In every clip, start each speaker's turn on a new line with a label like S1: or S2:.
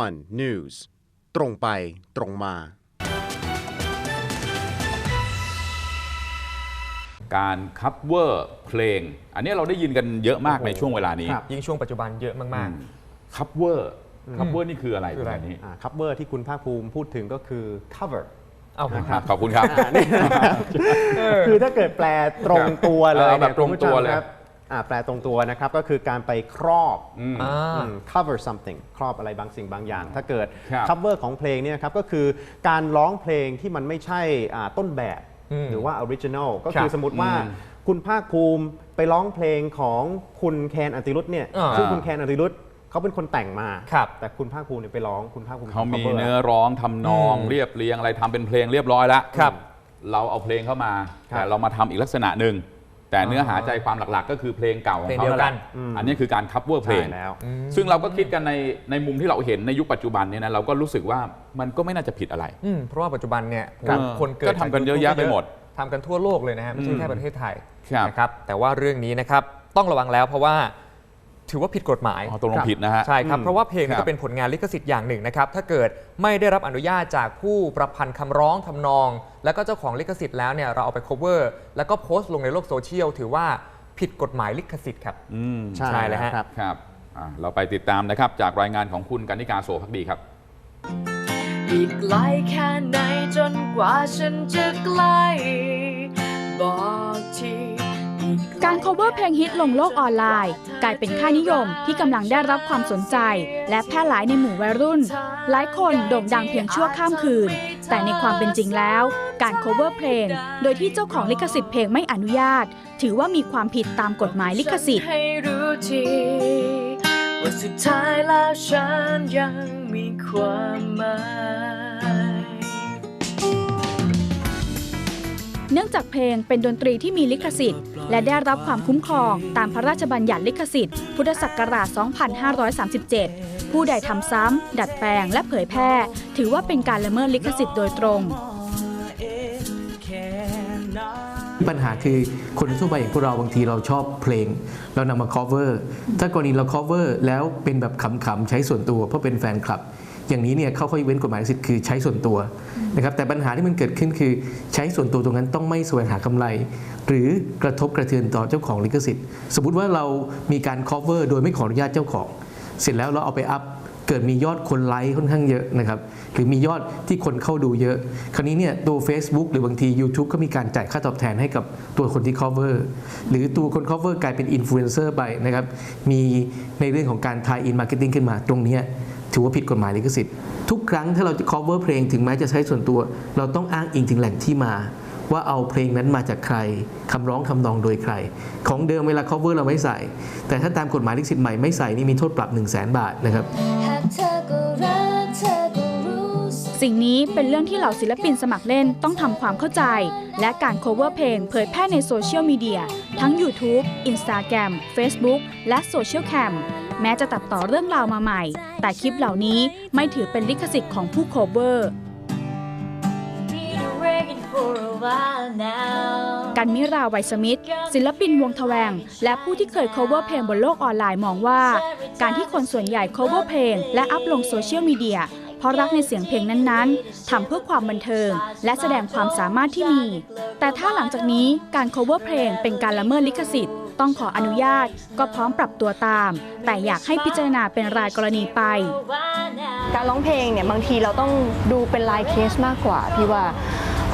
S1: one news ตรงไปตรงมา
S2: การคัฟเวอร์เพลง อันนี้เราได้ยินกันเยอะมากในช่วงเวลานี้
S3: ยิ่งช่วงปัจจุบันเยอะมาก
S2: คัฟเวอร์คัฟเวอร์นี่คืออะไร
S3: คืออะไร
S2: แบบนี้
S4: คัฟเวอร์ที่คุณภาคภูมิพูดถึงก็คือ cover
S3: ๆเอา
S2: ครับขอบคุณครับ
S4: คือถ้าเกิดแปลตรงตัวเลย
S2: เอาแบบ
S4: นี่
S2: ตรงตัวเลย
S4: คุณผู้ชมครับ อ่าแปลตรงตัวนะครับก็คือการไปครอบ
S3: อ่า
S4: อืม cover something ครอบอะไรบางสิ่งบางอย่าง ถ้าเกิด
S2: ครับ
S4: cover ของเพลงเนี่ยครับก็คือการร้องเพลงที่มันไม่ใช่อ่าต้นแบบ
S3: อืม
S4: หรือว่า original ก็
S3: ครั
S4: คือบสมมติว่า
S2: อืม
S4: คุณภาคภูมิไปร้องเพลงของคุณแคนอันติรุธเนี่ย
S3: อ่า
S4: ซึ่งคุณแคนอันติรุธเขาเป็นคนแต่งมา
S3: ครับ
S4: แต่คุณภาคภูมิเนี่ยไปร้องคุณภาคภูมิ
S2: เขามี
S4: cover
S2: เนื้อร้องทำนอง
S3: อืม
S2: เรียบเรียงอะไรทำเป็นเพลงเรียบร้อยแล้ว
S3: ครับ
S2: เราเอาเพลงเข้ามา
S4: ครับ
S2: แต่เรามาทำอีกลักษณะหนึ่ง แต่เนื้อหาใจความหลักๆ ก็คือเพลงเก่าของ
S3: เพลง
S2: เขา
S3: เดียวกัน
S2: แหละอันนี้คือการคัฟเวอร์เพล
S4: ใช่
S2: ง
S4: แล้ว
S2: ซึ่งเราก็คิดกันในในมุมที่เราเห็นในยุคปัจจุบันเนี่ยนะเราก็รู้สึกว่ามันก็ไม่น่าจะผิดอะไร
S3: อืมเพราะว่าปัจจุบันเนี่ย
S2: ครับ
S3: คนเกิด
S2: ก็ทำกันเยอะแยะไปหมด
S3: ทำกันทั่วโลกเลยนะฮะไม่ใช่
S2: อืม
S3: แค่ประเทศไทย
S2: ครับ
S3: นะครับแต่ว่าเรื่องนี้นะครับต้องระวังแล้วเพราะว่า ถือว่าผิดกฎหมาย
S2: อ๋อตกลงผิดนะฮะ
S3: ใช่ครับ
S4: อืม
S3: เพราะว่าเพลง
S2: ครับ
S3: ก็เป็นผลงานลิขสิทธิ์อย่างหนึ่งนะครับ ถ้าเกิดไม่ได้รับอนุญาตจากผู้ประพันธ์คำร้องทำนอง แล้วก็เจ้าของลิขสิทธิ์แล้วเนี่ยเราเอาไป cover แล้วก็โพสต์ลงในโลกโซเชียลถือว่าผิดกฎหมายลิขสิทธิ์ครับ
S2: อืม
S4: ใช่
S3: ใช่เลยฮะ
S4: ครับ
S2: ครับอะเราไปติดตามนะครับ จากรายงานของคุณกนิกาโสภักดีครับ
S5: อีกไกลแค่ไหนจนกว่าฉันจะใกล้บอกทีอีไล
S6: การ cover เพลงฮิตลงโลกออนไลน์ กลายเป็นค่านิยมที่กำลังได้รับความสนใจ และแพร่หลายในหมู่วัยรุ่น หลายคนโด่งดังเพียงชั่วข้ามคืน แต่ในความเป็นจริงแล้ว การ cover เพลง โดยที่เจ้าของลิขสิทธิ์เพลงไม่อนุญาต ถือว่ามีความผิดตามกฎหมายลิขสิทธิ์
S5: ให้รู้ทีว่าสุดท้ายแล้วฉันยังมีความหมาย
S6: เนื่องจากเพลงเป็นดนตรีที่มีลิขสิทธิ์ และได้รับความคุ้มครองตามพระราชบัญญัติลิขสิทธิ์ พุทธศักราช 2537 ผู้ใดทำซ้ำ ดัดแปลงและเผยแพร่ ถือว่าเป็นการละเมิดลิขสิทธิ์โดยตรง
S7: ปัญหาคือคนทั่วไปอย่างพวกเราบางทีเราชอบเพลง เรานำมา cover ถ้ากรณีเรา cover แล้วเป็นแบบขำๆใช้ส่วนตัวเพราะเป็นแฟนคลับ อย่างนี้เนี่ยเขาข้อยเว้นกฎหมายลิขสิทธิ์คือใช้ส่วนตัว นะครับแต่ปัญหาที่มันเกิดขึ้นคือ ใช้ส่วนตัวตรงนั้นต้องไม่แสวงหากำไร หรือกระทบกระเทือนต่อเจ้าของลิขสิทธิ์ สมมติว่าเรามีการ cover โดยไม่ขออนุญาตเจ้าของ เสร็จแล้วเราเอาไปอัพเกิดมียอดคนไลค์ค่อนข้างเยอะนะครับหรือมียอดที่คนเข้าดูเยอะ คราวนี้เนี่ยตัว Facebook หรือบางที YouTube ก็มีการจ่ายค่าตอบแทนให้กับตัวคนที่ cover หรือตัวคน cover กลายเป็นอินฟลูเอนเซอร์ไปนะครับมีในเรื่องของการ tie in marketing ขึ้นมาตรงนี้ถือว่าผิดกฎหมายลิขสิทธิ์ ทุกครั้งถ้าเราจะ cover เพลงถึงแม้จะใช้ส่วนตัว เราต้องอ้างอิงถึงแหล่งที่มา ว่าเอาเพลงนั้นมาจากใครคำร้องทำนองโดยใคร ของเดิมเวลา cover เราไม่ใส่ แต่ถ้าตามกฎหมายลิขสิทธิ์ใหม่ไม่ใส่นี่มีโทษปรับ 1 0 0 0 0แสนบาทนะครับ
S8: สิ่
S6: งนี้เป็นเรื่องที่เหล่าศิลปินสมัครเล่นต้องทำความเข้าใจ และการ cover เพลงเผยแพร่ในโซเชียลมีเดีย ทั้ง YouTube Instagram Facebook และ Social Cam แม้จะตัดต่อเรื่องราวมาใหม่ แต่คลิปเหล่านี้ไม่ถือเป็นลิขสิทธิ์ของผู้ cover
S8: Been waiting for a while now
S6: กันมิราไวสมิธศิลปินวงทแวง และผู้ที่เคย cover เพลงบนโลกออนไลน์มองว่า การที่คนส่วนใหญ่ cover เพลง และอัพลงโซเชียลมีเดีย เพราะรักในเสียงเพลงนั้นๆทำเพื่อความบันเทิง และแสดงความสามารถที่มี แต่ถ้าหลังจากนี้การ cover เพลงเป็นการละเมิดลิขสิทธิ์ ต้องขออนุญาตก็พร้อมปรับตัวตาม แต่อยากให้พิจารณาเป็นรายกรณีไป
S9: การร้องเพลงเนี่ยบางทีเราต้องดูเป็นลายเคสมากกว่าพี่ว่า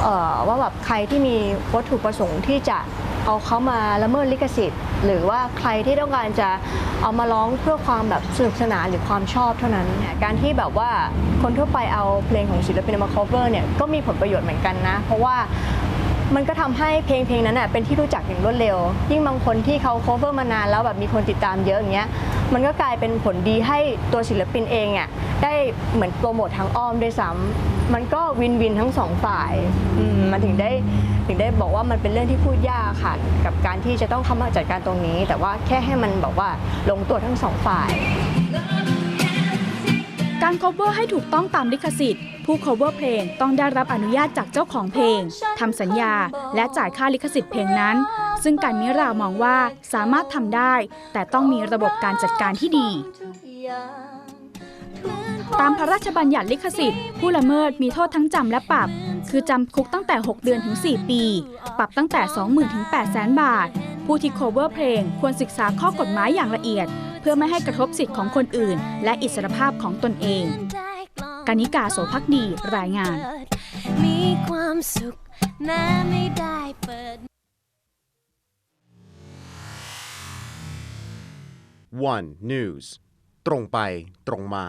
S9: เอ่อว่าแบบใครที่มีวัตถุประสงค์ที่จะ เอาเขามาละเมิดลิขสิทธิ์ หรือว่าใครที่ต้องการจะเอามาร้องเพื่อความแบบสนุกสนานหรือความชอบเท่านั้นเนี่ยการที่แบบว่าคนทั่วไปเอาเพลงของศิลปินมา cover เนี่ยก็มีผลประโยชน์เหมือนกันนะ เพราะว่ามันก็ทำให้เพลงเพลงนั้นน่ะเป็นที่รู้จักอย่างรวดเร็ว ยิ่งบางคนที่เขา cover มานานแล้วแบบมีคนติดตามเยอะอย่างเงี้ยมันก็กลายเป็นผลดีให้ตัวศิลปินเองอะได้เหมือนโปรโมททางอ้อมด้วยซ้ำมันก็วินวินทั้งสองฝ่ายมมันถึงได้ ถึงได้บอกว่ามันเป็นเรื่องที่พูดยากค่ะ กับการที่จะต้องเข้ามาจัดการตรงนี้ แต่ว่าแค่ให้มันบอกว่าลงตัวทั้งสองฝ่าย
S6: การ cover ให้ถูกต้องตามลิขสิทธิ์ ผู้ cover เพลงต้องได้รับอนุญาตจากเจ้าของเพลงทำสัญญา และจ่ายค่าลิขสิทธิ์เพลงนั้น ซึ่งการมิรามองว่าสามารถทำได้ แต่ต้องมีระบบการจัดการที่ดี ตามพระราชบัญญัติลิขสิทธิ์ ผู้ละเมิดมีโทษทั้งจำและปรับ คือจำคุกตั้งแต่ 6 เดือนถึง 4 ปี ปรับตั้งแต่ 20,000ถึง800,000 บาท ผู้ที่ cover เพลงควรศึกษาข้อกฎหมายอย่างละเอียด เพื่อไม่ให้กระทบสิทธิ์ของคนอื่น และอิสรภาพของตนเองกานิกาโสภักดี รายงาน
S8: มีความสุขแม้ไม่ได้เปิด
S1: One News ตรงไปตรงมา